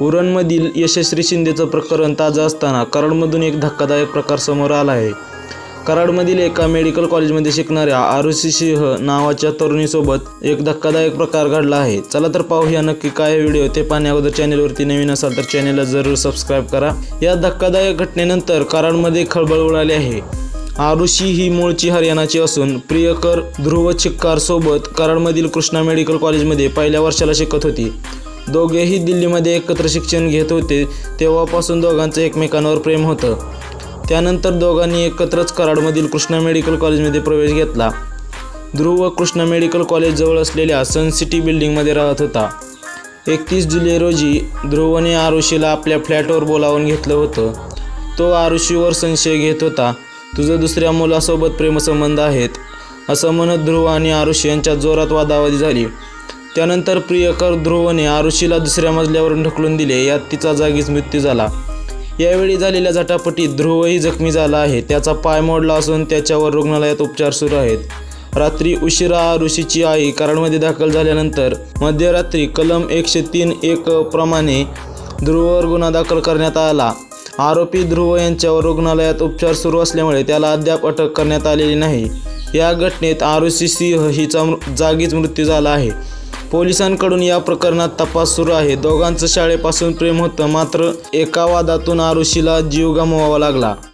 उरणमधील यशस्वी शिंदेचं प्रकरण ताजं असताना कराडमधून एक धक्कादायक प्रकार समोर आला आहे. कराडमधील एका मेडिकल कॉलेजमध्ये शिकणाऱ्या आरुषी सिंह नावाच्या तरुणीसोबत एक धक्कादायक प्रकार घडला आहे. चला तर पाहूया नक्की काय व्हिडिओ. ते पाहण्या अगोदर चॅनेलवरती नवीन असाल तर चॅनेलला जरूर सबस्क्राईब करा. या धक्कादायक घटनेनंतर कराडमध्ये खळबळ उडाली आहे. आरुषी ही मूळची हरियाणाची असून प्रियकर ध्रुव चिक्कार सोबत कराडमधील कृष्णा मेडिकल कॉलेजमध्ये पहिल्या वर्षाला शिकत होती. दोघेही दिल्लीमध्ये एकत्र शिक्षण घेत होते तेव्हापासून दोघांचं एकमेकांवर प्रेम होतं. त्यानंतर दोघांनी एकत्रच कराडमधील कृष्णा मेडिकल कॉलेजमध्ये प्रवेश घेतला. ध्रुव कृष्णा मेडिकल कॉलेजजवळ असलेल्या सन सिटी बिल्डिंगमध्ये राहत होता. एकतीस जुलै रोजी ध्रुवने आरुषीला आपल्या फ्लॅटवर बोलावून घेतलं होतं. तो आरुषीवर संशय घेत होता तुझं दुसऱ्या मुलासोबत प्रेमसंबंध आहेत. असं म्हणत ध्रुव आणि आरुषी यांच्यात जोरात वादावादी झाली. त्यानंतर प्रियकर ध्रुवने आरुषीला दुसऱ्या मजल्यावरून ढकलून दिले. यात तिचा जागीच मृत्यू झाला. यावेळी झालेल्या झटापटीत ध्रुवही जखमी झाला आहे. त्याचा पाय मोडला असून त्याच्यावर रुग्णालयात उपचार सुरू आहेत. रात्री उशिरा आरुषीची आई कराडमध्ये दाखल झाल्यानंतर मध्यरात्री कलम एकशे तीन एक प्रमाणे ध्रुववर गुन्हा दाखल करण्यात आला. आरोपी ध्रुव यांच्यावर रुग्णालयात उपचार सुरू असल्यामुळे त्याला अद्याप अटक करण्यात आलेली नाही. या घटनेत आरुषी सिंह हिचा मृ- जागीच मृत्यू झाला आहे. पोलिसांकडून या प्रकरणात तपास सुरू आहे. दोघांचं शाळेपासून प्रेम होतं मात्र एका वादातून आरुषीला जीव गमवावा लागला.